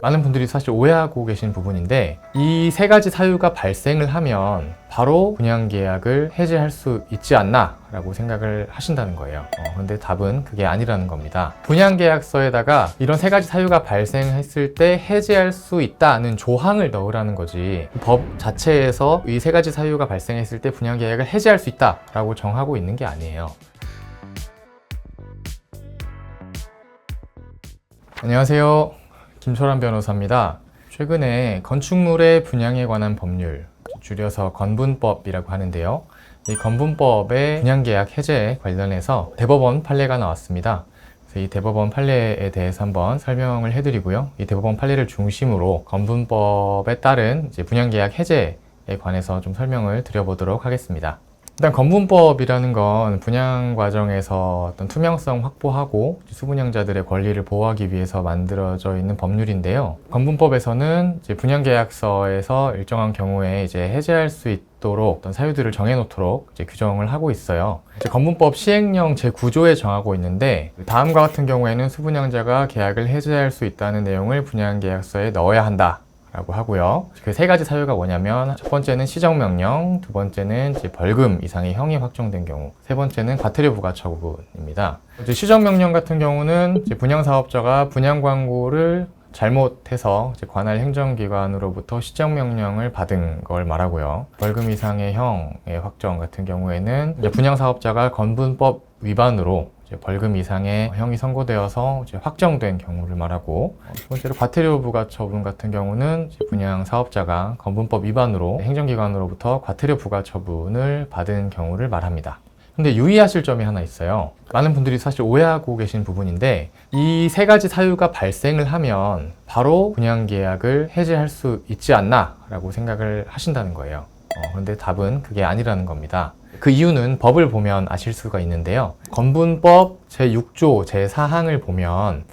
많은 분들이 사실 오해하고 계신 부분인데 이 세 가지 사유가 발생을 하면 바로 분양 계약을 해지할 수 있지 않나 라고 생각을 하신다는 거예요. 어, 그런데 답은 그게 아니라는 겁니다. 분양 계약서에다가 이런 세 가지 사유가 발생했을 때 해지할 수 있다는 조항을 넣으라는 거지 법 자체에서 이 세 가지 사유가 발생했을 때 분양 계약을 해지할 수 있다 라고 정하고 있는 게 아니에요. 안녕하세요. 김철환 변호사입니다. 최근에 건축물의 분양에 관한 법률, 줄여서 건분법이라고 하는데요. 이 건분법의 분양계약 해제 관련해서 대법원 판례가 나왔습니다. 그래서 이 대법원 판례에 대해서 한번 설명을 해드리고요. 이 대법원 판례를 중심으로 건분법에 따른 분양계약 해제에 관해서 좀 설명을 드려보도록 하겠습니다. 일단 건분법이라는 건 분양 과정에서 어떤 투명성 확보하고 수분양자들의 권리를 보호하기 위해서 만들어져 있는 법률인데요. 건분법에서는 이제 분양 계약서에서 일정한 경우에 이제 해제할 수 있도록 어떤 사유들을 정해놓도록 규정을 하고 있어요. 건분법 시행령 제9조에 정하고 있는데 다음과 같은 경우에는 수분양자가 계약을 해제할 수 있다는 내용을 분양 계약서에 넣어야 한다. 라고 하고요. 그 세 가지 사유가 뭐냐면 첫 번째는 시정명령, 두 번째는 벌금 이상의 형이 확정된 경우, 세 번째는 과태료 부과 처분입니다. 시정명령 같은 경우는 분양사업자가 분양 광고를 잘못해서 관할 행정기관으로부터 시정명령을 받은 걸 말하고요. 벌금 이상의 형의 확정 같은 경우에는 분양사업자가 건분법 위반으로 벌금 이상의 형이 선고되어서 확정된 경우를 말하고 어, 두 번째로 과태료 부과 처분 같은 경우는 분양 사업자가 건분법 위반으로 행정기관으로부터 과태료 부과 처분을 받은 경우를 말합니다. 근데 유의하실 점이 하나 있어요. 많은 분들이 사실 오해하고 계신 부분인데 이 세 가지 사유가 발생을 하면 바로 분양 계약을 해지할 수 있지 않나라고 생각을 하신다는 거예요. 어, 그런데 답은 그게 아니라는 겁니다. 그 이유는 법을 보면 아실 수가 있는데요. 건분법 제6조 제4항을 보면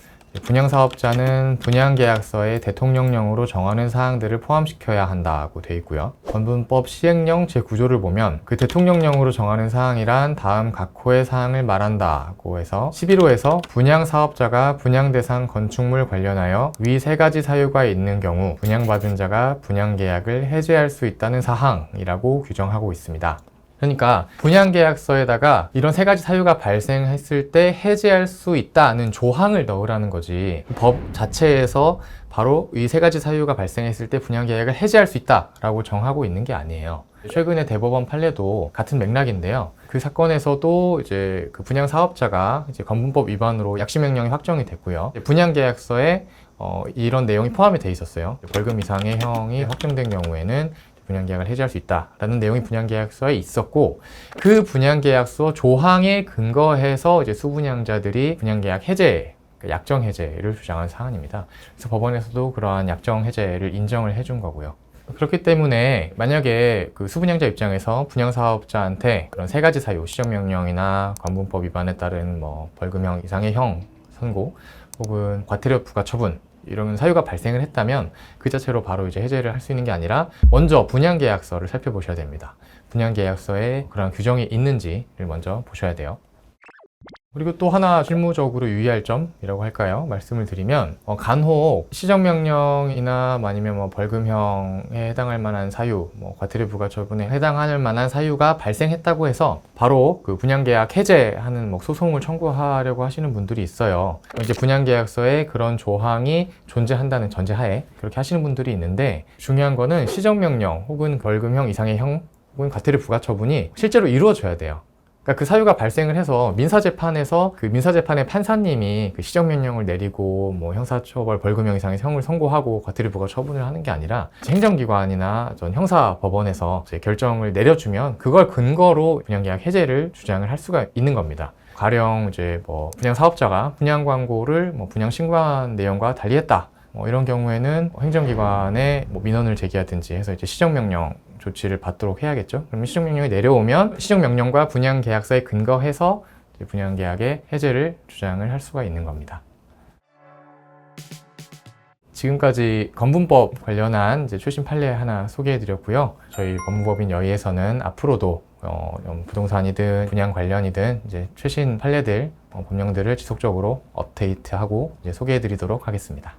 분양사업자는 분양계약서에 대통령령으로 정하는 사항들을 포함시켜야 한다고 되어 있고요. 건분법 시행령 제9조를 보면 그 대통령령으로 정하는 사항이란 다음 각 호의 사항을 말한다고 해서 11호에서 분양사업자가 분양대상 건축물 관련하여 위 세 가지 사유가 있는 경우 분양받은 자가 분양계약을 해제할 수 있다는 사항이라고 규정하고 있습니다. 그러니까 분양 계약서에다가 이런 세 가지 사유가 발생했을 때 해지할 수 있다는 조항을 넣으라는 거지 법 자체에서 바로 이 세 가지 사유가 발생했을 때 분양 계약을 해지할 수 있다라고 정하고 있는 게 아니에요. 최근에 대법원 판례도 같은 맥락인데요. 그 사건에서도 이제 그 분양 사업자가 이제 건분법 위반으로 약식 명령이 확정이 됐고요. 분양 계약서에 어, 이런 내용이 포함이 돼 있었어요. 벌금 이상의 형이 확정된 경우에는 분양 계약을 해지할 수 있다라는 내용이 분양 계약서에 있었고 그 분양 계약서 조항에 근거해서 이제 수분양자들이 분양 계약 해제 그러니까 약정 해제를 주장한 사안입니다. 그래서 법원에서도 그러한 약정 해제를 인정을 해준 거고요. 그렇기 때문에 만약에 그 수분양자 입장에서 분양사업자한테 그런 세 가지 사유, 시정명령이나 관분법 위반에 따른 뭐 벌금형 이상의 형 선고 혹은 과태료 부과 처분 이런 사유가 발생을 했다면 그 자체로 바로 이제 해제를 할 수 있는 게 아니라 먼저 분양 계약서를 살펴보셔야 됩니다. 분양 계약서에 그런 규정이 있는지를 먼저 보셔야 돼요. 그리고 또 하나 실무적으로 유의할 점이라고 할까요? 말씀을 드리면 어, 간혹 시정명령이나 아니면 뭐 벌금형에 해당할 만한 사유, 뭐 과태료 부과 처분에 해당할 만한 사유가 발생했다고 해서 바로 그 분양계약 해제하는 뭐 소송을 청구하려고 하시는 분들이 있어요. 이제 분양계약서에 그런 조항이 존재한다는 전제하에 그렇게 하시는 분들이 있는데 중요한 거는 시정명령 혹은 벌금형 이상의 형 혹은 과태료 부과 처분이 실제로 이루어져야 돼요. 그러니까 그 사유가 발생을 해서 민사재판에서 그 민사재판의 판사님이 그 시정명령을 내리고 뭐 형사처벌 벌금형 이상의 형을 선고하고 과태료 부과 처분을 하는 게 아니라 행정기관이나 전 형사법원에서 결정을 내려주면 그걸 근거로 분양계약 해제를 주장을 할 수가 있는 겁니다. 가령 이제 뭐 분양 사업자가 분양 광고를 뭐 분양 신고한 내용과 달리했다. 뭐 이런 경우에는 행정기관에 뭐 민원을 제기하든지 해서 이제 시정명령 조치를 받도록 해야겠죠. 그러면 시정명령이 내려오면 시정명령과 분양계약서에 근거해서 분양계약의 해제를 주장을 할 수가 있는 겁니다. 지금까지 건분법 관련한 최신 판례 하나 소개해드렸고요. 저희 법무법인 여의에서는 앞으로도 어, 부동산이든 분양 관련이든 이제 최신 판례들, 어, 법령들을 지속적으로 업데이트하고 소개해드리도록 하겠습니다.